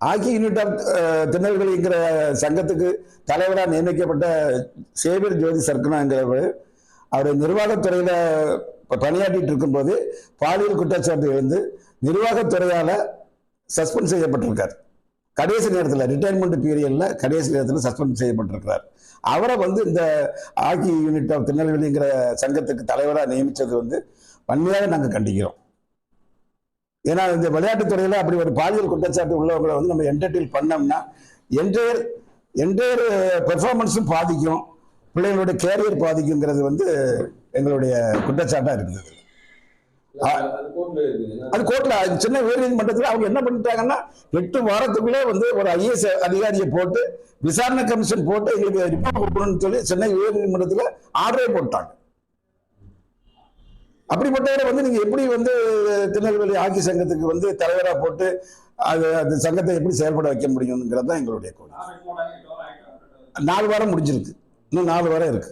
ஆக்கி unit of திருநெல்வேலிங்கிற சங்கத்துக்கு தலைவராக நியமிக்கப்பட்ட சேவியர் ஜோதி சர்க்கனாங்கிறவர் அவர் நிர்வாகத்துறையில் பணியாற்றிட்டு இருக்கும்போது பாலியல் குற்றச்சாட்டு எழுந்து நிர்வாகத்துறையால் சஸ்பெண்ட் செய்யப்பட்டிருக்கார். கடைசி நேரத்தில் ரிட்டையர்மெண்ட் பீரியடில் கடைசி நேரத்தில் சஸ்பெண்ட் செய்யப்பட்டிருக்கிறார். அவரை வந்து இந்த ஆக்கி யூனிட் ஆஃப் திருநெல்வேலிங்கிற சங்கத்துக்கு தலைவராக நியமித்தது வந்து வன்மையாக நாங்கள் கண்டிக்கிறோம். ஏன்னா இந்த விளையாட்டுத்துறையில் அப்படி ஒரு பாலியல் குற்றச்சாட்டு உள்ளவங்களை வந்து நம்ம என்டர்டெயின் பண்ணோம்னா என்டையர் என்டையர் பெர்ஃபார்மன்ஸும் பாதிக்கும். பிள்ளைங்களுடைய கேரியர் பாதிக்குங்கிறது வந்து எங்களுடைய குற்றச்சாட்டாக இருக்குது அது கோர்ட்ல சின்ன உயர்நீதிமன்றத்தில் அவங்க என்ன பண்ணிட்டாங்கன்னா எட்டு வாரத்துக்குள்ளே வந்து ஒரு ஐஏஎஸ் அதிகாரியை போட்டு விசாரணை கமிஷன் போட்டு எங்களுக்கு ரிப்போர்ட் கொடுக்கணும்னு சொல்லி சென்னை உயர்நீதிமன்றத்தில் ஆர்டரே போட்டாங்க. அப்படிப்பட்டவரை வந்து நீங்க எப்படி வந்து திருநெல்வேலி ஹாக்கி சங்கத்துக்கு வந்து தலைவரா போட்டு அது அந்த சங்கத்தை எப்படி செயல்பட வைக்க முடியுங்கிறது தான் எங்களுடைய கோரிக்கை. நாலு வாரம் முடிஞ்சிருக்கு. இன்னும் நாலு வாரம் இருக்கு?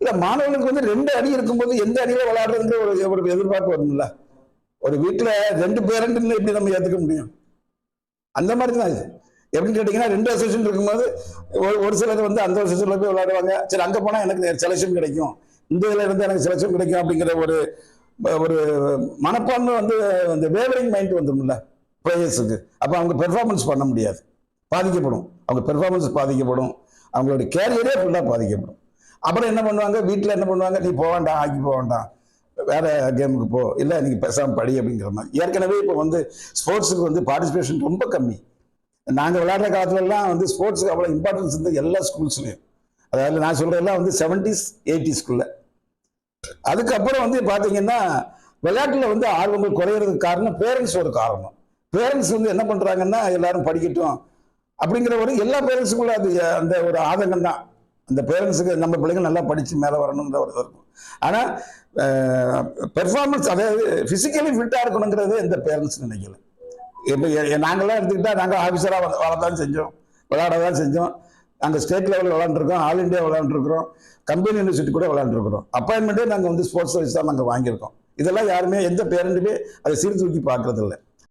இல்ல மாணவர்களுக்கு வந்து ரெண்டு அடி இருக்கும்போது எந்த அடியில விளையாடுறதுங்கிற ஒரு ஒரு எதிர்பார்ப்பு வரும்ல. ஒரு வீட்டுல ரெண்டு பேரண்ட் எப்படி நம்ம ஏத்துக்க முடியும்? அந்த மாதிரி தான் இது. எப்படின்னு கேட்டீங்கன்னா ரெண்டு அசோசியேஷன் இருக்கும்போது ஒரு ஒரு சிலர் வந்து அந்த அசோசியேஷன்ல போய் விளையாடுவாங்க. சரி அங்க போனா எனக்கு செலெக்ஷன் கிடைக்கும். இந்த இதுல இருந்து எனக்கு செலெக்ஷன் கிடைக்கும் அப்படிங்கிற ஒரு ஒரு மனப்பான்மை வந்து இந்த வேவரிங் மைண்ட் வந்துடும்ல பிளேயர்ஸுக்கு அப்போ அவங்க பெர்ஃபார்மன்ஸ் பண்ண முடியாது. பாதிக்கப்படும். அவங்க பெர்ஃபார்மன்ஸ் பாதிக்கப்படும். அவங்களுடைய கேரியரே ஃபுல்லாக பாதிக்கப்படும். அப்புறம் என்ன பண்ணுவாங்க? வீட்டில் என்ன பண்ணுவாங்க? நீ போக வேண்டாம் ஆக்கி போக வேண்டாம். வேற கேமுக்கு போ. இல்லை நீங்கள் பேசாமல் படி அப்படிங்கிற மாதிரி. ஏற்கனவே இப்போ வந்து ஸ்போர்ட்ஸுக்கு வந்து பார்ட்டிசிபேஷன் ரொம்ப கம்மி. நாங்கள் விளையாடுற காலத்துலலாம் வந்து ஸ்போர்ட்ஸுக்கு அவ்வளோ இம்பார்ட்டன்ஸ் இருந்தது எல்லா ஸ்கூல்ஸ்லையும். அதாவது நான் சொல்கிறதெல்லாம் வந்து செவன்டிஸ் எயிட்டிஸ்குள்ள அதுக்கப்புறம் வந்து பார்த்தீங்கன்னா விளையாட்டில் வந்து ஆர்வங்கள் குறையிறதுக்கு காரணம் பேரண்ட்ஸ் ஒரு காரணம். பேரண்ட்ஸ் வந்து என்ன பண்ணுறாங்கன்னா எல்லாரும் படிக்கட்டும் அப்படிங்கிற ஒரு எல்லா பேரண்ட்ஸுக்குள்ள அது அந்த ஒரு ஆதங்கம் தான். அந்த பேரண்ட்ஸுக்கு நம்ம பிள்ளைங்க நல்லா படித்து மேலே வரணுங்கிற ஒரு இருக்கும். ஆனால் பெர்ஃபார்மன்ஸ் அதாவது ஃபிசிக்கலி ஃபிட்டாக இருக்கணுங்கிறது எந்த பேரண்ட்ஸ் நினைக்கல. இப்போ நாங்களாம் எடுத்துக்கிட்டால் நாங்கள் ஆஃபீஸராக வரதான் செஞ்சோம். விளையாட தான் செஞ்சோம் நாங்கள் ஸ்டேட் லெவலில் விளாண்டுருக்கோம் ஆல் இந்தியா விளாண்டுருக்குறோம் கம்பெனி யூனிவர்சிட்டி கூட விளாண்டுருக்குறோம் அப்பாயின்மெண்ட்டே நாங்கள் வந்து ஸ்போர்ட்ஸ் வைஸ் தான் நாங்கள் வாங்கியிருக்கோம். இதெல்லாம் யாருமே எந்த பேரண்ட்டுமே அதை சீர்தூக்கி பார்க்கறதில்ல.